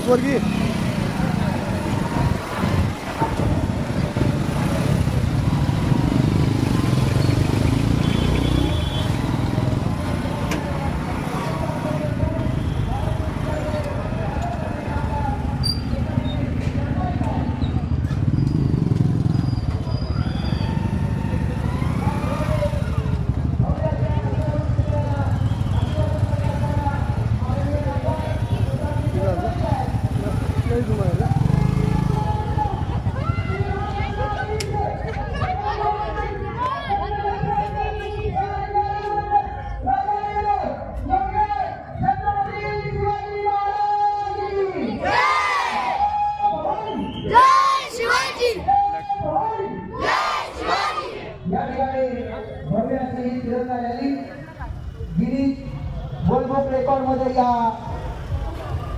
How's working? या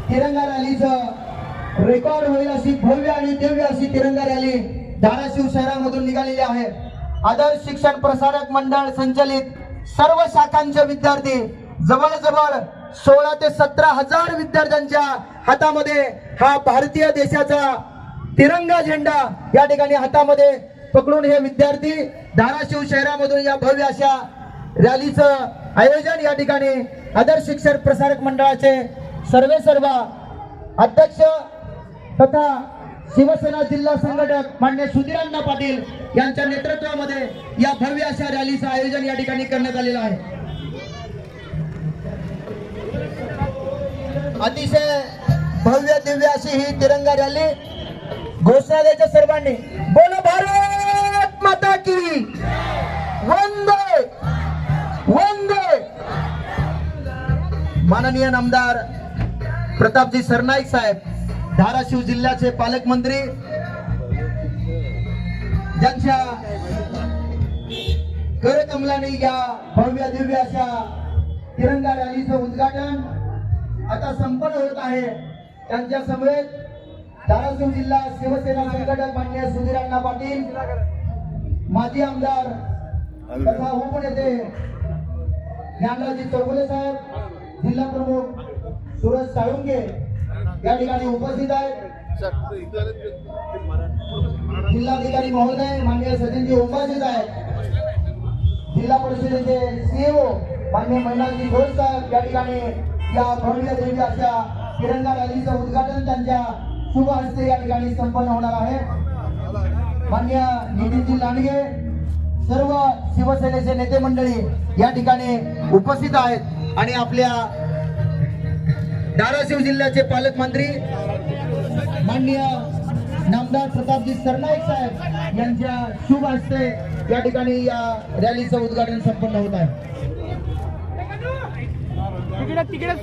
तिरंगा रॅलीचं रेकॉर्ड होईल अशी भव्य आणि दिव्य अशी तिरंगा रॅली धाराशिव शहरामधून निघालेली आहे. आदर्श शिक्षण प्रसारक मंडळ संचलित सर्व शाखांचे विद्यार्थी जवळजवळ सोळा ते सतरा हजार विद्यार्थ्यांच्या हातामध्ये हा भारतीय देशाचा तिरंगा झेंडा या ठिकाणी हातामध्ये पकडून हे विद्यार्थी धाराशिव शहरामधून या भव्य अशा रॅलीचं आयोजन या ठिकाणी आदर्श शिक्षण प्रसारक मंडळाचे सर्वे सर्व अध्यक्ष तथा शिवसेना जिल्हा संघटक मान्य सुधीरांना पाटील यांच्या नेतृत्वामध्ये या भव्य अशा रॅलीचं आयोजन या ठिकाणी करण्यात आलेलं आहे. अतिशय भव्य दिव्य अशी ही तिरंगा रॅली घोषणा द्यायच्या सर्वांनी. बोल भारत माता की! माननीय आमदार प्रतापजी सरनाईक साहेब धाराशिव जिल्ह्याचे पालकमंत्री ज्यांच्या करकमलाने या भव्य दिव्य अशा तिरंगा रॅलीचं उद्घाटन आता संपन्न होत आहे. त्यांच्या समवेत धाराशिव जिल्हा शिवसेना संघटक मान्य सुधीर अण्णा पाटील माजी आमदार तथा उपनेते ज्ञानराजी चौगुले साहेब जिल्हा प्रमुख सुरज साळुंगे या ठिकाणी उपस्थित आहेत. जिल्हाधिकारी महोदय मान्य सचिनजी उपस्थित आहेत. जिल्हा परिषदेचे सीईओ मान्य महिलांची घोष साहेब या ठिकाणी या भव्य देवी अशा तिरंगा रॅलीचं उद्घाटन त्यांच्या शुभ हस्ते या ठिकाणी संपन्न होणार आहे. मान्य नितीनजी लांडगे सर्व शिवसेनेचे नेते मंडळी या ठिकाणी उपस्थित आहेत. आणि आपल्या धाराशिव जिल्ह्याचे पालकमंत्री मान्य नामदार प्रतापजी सरनाईक साहेब यांच्या शुभ हस्ते या ठिकाणी या रॅलीचं उद्घाटन संपन्न होत आहे. तिकडे तिकडेच